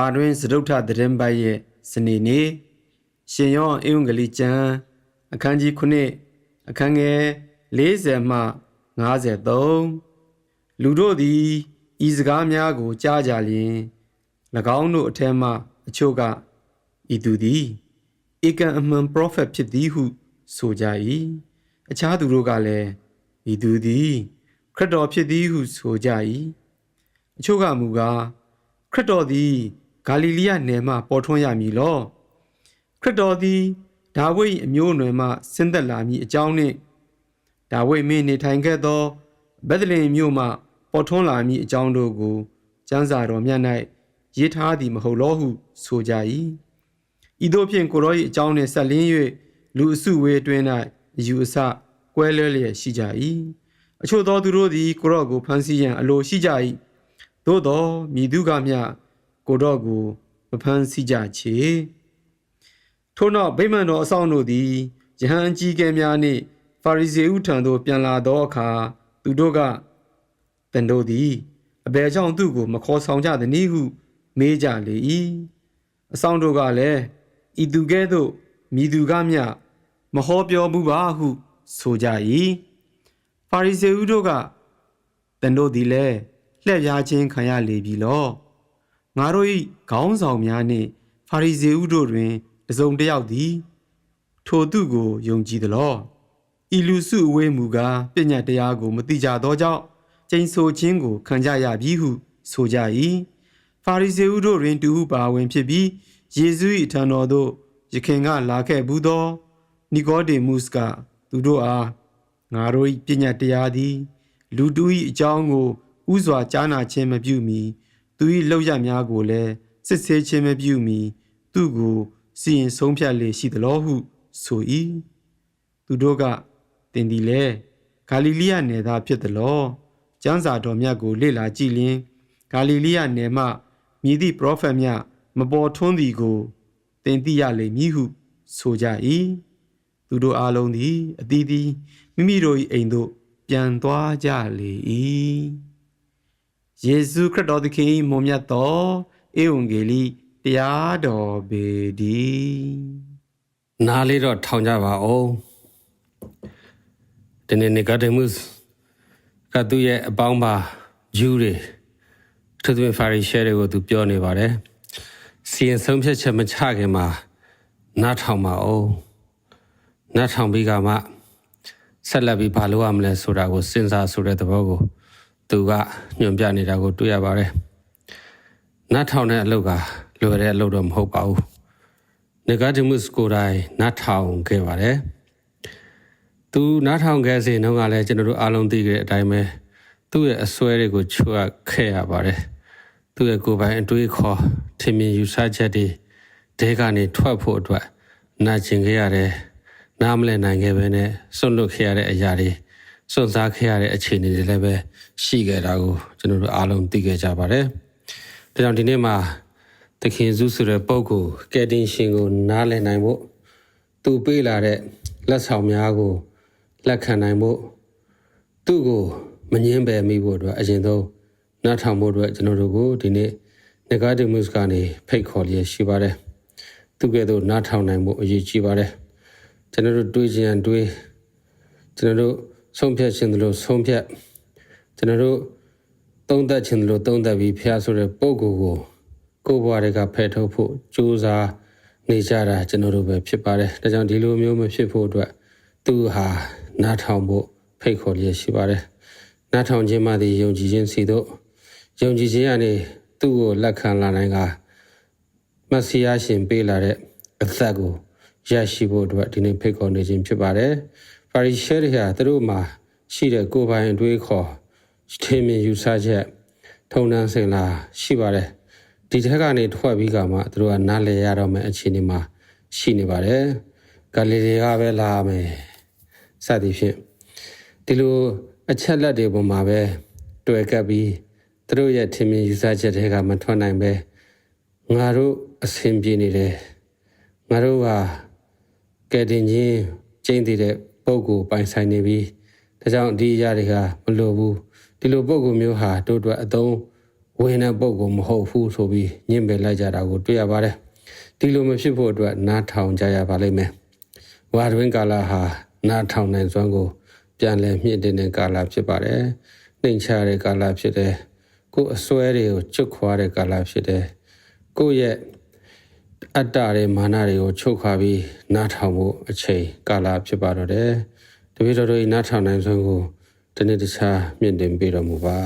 ဘာတွင်စတုထသတင်းပိုက်ရဲ့စနေနေ့ရှင်ယောဟန်အင်္ဂလိပ်ကျမ်းအခန်းကြီး9အခန်းငယ်40မှ53လူတို့သည်ဤစကားများကိုကြားကြလျင်၎င်းတို့အထက်မှအချို့ကဤသူသည်ဧကန်အမှန်ပရောဖက်ဖြစ်သည်ဟုဆိုကြ၏အခြားသူတို့ကလည်းဤသူသည်ခရစ်တော်ဖြစ်သည်ဟုဆိုကြ၏အချို့ကမူကားခရစ်တော်သည် ဂါလိလိယနယ်မှပေါ်ထွန်းရမည်လောခရစ်တော်သည်ဒါဝိဒ်အမျိုးအနွယ်မှဆင်းသက်လာမည်အကြောင်းနှင့်ဒါဝိဒ်မင်းနေထိုင်ခဲ့သောဗက်ဒလင်မြို့မှပေါ်ထွန်းလာမည်အကြောင်းတို့ကိုကျမ်းစာတော်မြတ်၌ရေးထားသည်မဟုတ်လောဟု ဆိုကြ၏ဤသို့ဖြင့်ကိုရော၏အကြောင်းနှင့်ဆက်လင်း၍လူအစုဝေးအတွင်း၌အယူအဆကွဲလွဲလျက်ရှိကြ၏အချို့သောသူတို့သည်ကိုရော့ကိုဖမ်းဆီးရန်အလိုရှိကြ၏သို့သောမိသူကမျှ ကိုတော့ကိုမဖမ်းဆီးကြချေထို့နောက်ဗိမာန်တော်အဆောင်တို့သည်ယဟန်အကြီးကဲများနှင့်ဖာရိဇေဥထံသို့ပြန်လာသောအခါသူတို့ကတန်တို့သည်အဘယ်ကြောင့်သူ့ကိုမခေါ်ဆောင်ကြသနည်းဟုမေးကြလေ၏အဆောင်တို့ကလည်းဤသူကဲ့သို့မိသူကမျှမဟောပြောဘူးပါဟု ဆိုကြ၏ဖာရိဇေဥတို့ကတန်တို့သည်လည်းလှည့်ပြားခြင်းခံရလေပြီလော ငါတို့၏ခေါင်းဆောင်များနှင့်ဖာရိဇေဥတို့တွင်တစုံတစ်ယောက်သည် ထိုသူကိုယုံကြည်သလောဤလူစုအဝေးမူကားပညာတရားကို မသိကြသောကြောင့်ကျိန်ဆိုခြင်းကိုခံကြရပြီဟု ဆိုကြ၏ဖာရိဇေဥတို့တွင်တူဟုပါဝင်ဖြစ်ပြီးယေရှု၏ထံတော်သို့ယခင်ကလာခဲ့ဘူးသောနီကိုဒေမုစ်ကသူတို့အားငါတို့၏ပညာတရားသည် လူတူ၏အကြောင်းကိုဥစွာကြားနာခြင်းမပြုမီ သူ၏လောက်ရများကိုလည်းစစ်ဆေးခြင်းမပြုမီသူကိုစီရင်ဆုံးဖြတ်လေရှိသလိုဟုဆို၏သူတို့ကတင်ဒီလေဂါလိလိယနယ်သားဖြစ်သလိုကျမ်းစာတော်မြတ်ကိုလေ့လာကြည့်လျင်ဂါလိလိယနယ်မှမြည်သည့်ပရောဖက်မြတ်မပေါ်ထွန်းသည်ကိုသင်သိရလိမ့်မည်ဟုဆိုကြ၏သူတို့အားလုံးသည်အသီးသီးမိမိတို့၏အိမ်သို့ပြန်သွားကြလေ၏ ယေရှုခရစ်တော်သခင်၏မွန်မြတ်သောဧဝံဂေလိတရားတော်ပေတည်းနားလေးတော့ထောင်ကြပါအောင်ဒီနေ့နီဂဒေမုစ်ကသူ့ရဲ့အပေါင်းပါဂျူးတွေသူတို့ဖာရီရှဲတွေကိုသူပြောနေပါတယ်စီရင်ဆုံးဖြတ်ချက်မချခင်မှာနားထောင်ပါအောင်နားထောင်ပြီးကမှဆက်လက်ပြီးဘာလုပ်ရမလဲဆိုတာကိုစဉ်းစားဆိုတဲ့သဘောကို သူကညွှန်ပြနေတာကိုတွေ့ရပါတယ်နားထောင်တဲ့အလုပ်ကလွယ်တဲ့အလုပ်တော့မဟုတ်ပါဘူးနီဂါဒီမုစ်ကိုယ်တိုင်နားထောင်ခဲ့ပါတယ်။သူနားထောင်ခဲ့စဉ်တုန်းကလည်းကျွန်တော်တို့အားလုံးသိကြတဲ့အတိုင်းပဲသူ့ရဲ့အစွဲတွေကိုချွတ်ခဲ့ရပါတယ်။သူ့ရဲ့ကိုယ်ပိုင်အတွေးခေါ်ထင်မြင်ယူဆချက်တွေဒဲကနေထွက်ဖို့အတွက်နာကျင်ခဲ့ရတယ်။နားမလည်နိုင်ခဲ့ပဲနဲ့စွန့်လွတ်ခဲ့ရတဲ့အရာတွေ စွန့်စားခဲ့ရတဲ့အခြေအနေတွေလည်းပဲရှိခဲ့တာကိုကျွန်တော်တို့အားလုံးသိခဲ့ကြပါတယ်။ဒါကြောင့်ဒီနေ့မှာသခင်စုဆိုတဲ့ပုဂ္ဂိုလ်ကယ်တင်ရှင်ကိုနားလည်နိုင်ဖို့သူပေးလာတဲ့လက်ဆောင်များကိုလက်ခံနိုင်ဖို့သူ့ကိုမငင်းပယ်မိဖို့အတွက်အရင်ဆုံးနားထောင်ဖို့အတွက်ကျွန်တော်တို့ကိုဒီနေ့ negative ကနေဖိတ်ခေါ်လျက်ရှိပါတယ်သူကဲ့သို့နားထောင်နိုင်ဖို့အရေးကြီးပါတယ်ကျွန်တော်တို့တွေးခြင်းတွေးကျွန်တော်တို့ ဆုံးဖြတ်ခြင်းတို့ဆုံးဖြတ်ကျွန်တော်တို့သုံးသပ်ခြင်းတို့သုံးသပ်ပြီးဖျားဆိုတဲ့ပုဂ္ဂိုလ်ကိုကိုယ့်ဘဝတွေကဖယ်ထုတ်ဖို့ကြိုးစားနေကြတာကျွန်တော်တို့ပဲဖြစ်ပါတယ်။ဒါကြောင့်ဒီလိုမျိုးမဖြစ်ဖို့အတွက်သူဟာနားထောင်ဖို့ဖိတ်ခေါ်လျက်ရှိပါတယ်။နားထောင်ခြင်းမှသည်ယုံကြည်ခြင်းစီတို့ယုံကြည်ခြင်းကနေသူ့ကိုလက်ခံလာနိုင်ကမဆီယာရှင်ပေးလာတဲ့အသက်ကိုရရှိဖို့အတွက်ဒီနေ့ဖိတ်ခေါ်နေခြင်းဖြစ်ပါတယ်။ ပါရီရှဲတွေဟာသူတို့မှာရှိတဲ့ကိုယ်ပိုင်အတွေးခေါ်ထင်မြင်ယူဆချက်ထုံနှန်းစင်လာရှိပါတယ်။ဒီထက်ကနေထွက်ပြီးကမှသူတို့ကနားလည်ရတော့မယ့်အခြေအနေမှာရှိနေပါတယ်။ဂါလိလေကပဲလာမယ်။စသည်ဖြင့်ဒီလိုအချက်လက်တွေပေါ်မှာပဲတွေ့ကပ်ပြီးသူတို့ရဲ့ထင်မြင်ယူဆချက်တွေကမထွက်နိုင်ပဲငါတို့အဆင်ပြေနေတယ်။ငါတို့ဟာကဲတင်ချင်းကျင်းတည်တဲ့ ပုံကိုပိုင်ဆိုင်နေပြီးဒါကြောင့်ဒီအရာတွေကမလိုဘူးဒီလိုပုံကိုမျိုးဟာတို့အတွက်အသုံးဝဝင်တဲ့ပုံကမဟုတ်ဘူးဆိုပြီးညှင့်ပယ်လိုက်ကြတာကိုတွေ့ရပါတယ်ဒီလိုမဖြစ်ဖို့အတွက်နားထောင်ကြရပါလိမ့်မယ်ဝါတွင်ကာလဟာနားထောင်နိုင်စွမ်းကို ပြန်လည်မြင့်တင်တဲ့ကာလဖြစ်ပါတယ်နှိမ်ချတဲ့ကာလဖြစ်တယ်ကိုယ်အစွဲတွေကိုချွတ်ခွာတဲ့ကာလဖြစ်တယ်ကိုယ့်ရဲ့ အတ္တတွေမာနတွေကိုချုပ်ခွာပြီးနားထောင်ဖို့အချိန်ကာလဖြစ်ပါတော့တယ်တပည့်တော်တို့၏နားထောင်နိုင်စွမ်းကိုဒီနေ့တခြားမြင့်တင်ပေးတော်မူပါ